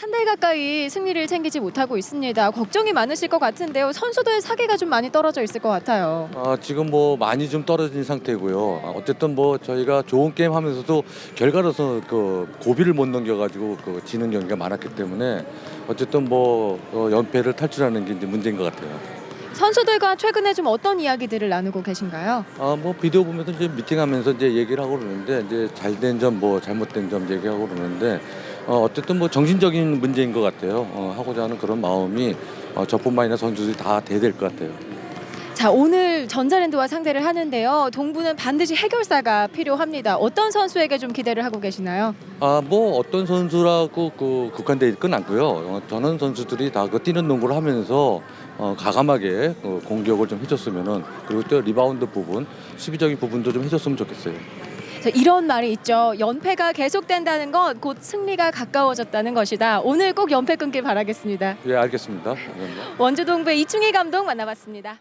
한 달 가까이 승리를 챙기지 못하고 있습니다. 걱정이 많으실 것 같은데요. 선수들 사기가 좀 많이 떨어져 있을 것 같아요. 아, 지금 뭐 많이 좀 떨어진 상태고요. 아, 어쨌든 뭐 저희가 좋은 게임 하면서도 결과로서 그 고비를 못 넘겨가지고 그 지는 경기가 많았기 때문에 어쨌든 뭐 어, 연패를 탈출하는 게 이제 문제인 것 같아요. 선수들과 최근에 좀 어떤 이야기들을 나누고 계신가요? 아, 뭐 비디오 보면서 이제 미팅하면서 이제 얘기를 하고 그러는데 이제 잘된 점, 뭐 잘못된 점 얘기하고 그러는데 어, 어쨌든 뭐 정신적인 문제인 것 같아요. 어, 하고자 하는 그런 마음이 어, 저뿐만 아니라 선수들이 다 돼야 될 것 같아요. 자, 오늘 전자랜드와 상대를 하는데요. 동부는 반드시 해결사가 필요합니다. 어떤 선수에게 좀 기대를 하고 계시나요? 아, 뭐 어떤 선수라고 그 국한돼 있건 않고요. 어, 저는 선수들이 다 그 뛰는 농구를 하면서 어, 가감하게 어, 공격을 좀 해줬으면은 그리고 또 리바운드 부분, 수비적인 부분도 좀 해줬으면 좋겠어요. 자, 이런 말이 있죠. 연패가 계속된다는 건 곧 승리가 가까워졌다는 것이다. 오늘 꼭 연패 끊길 바라겠습니다. 예, 알겠습니다. 감사합니다. 원주 동부의 이충희 감독 만나봤습니다.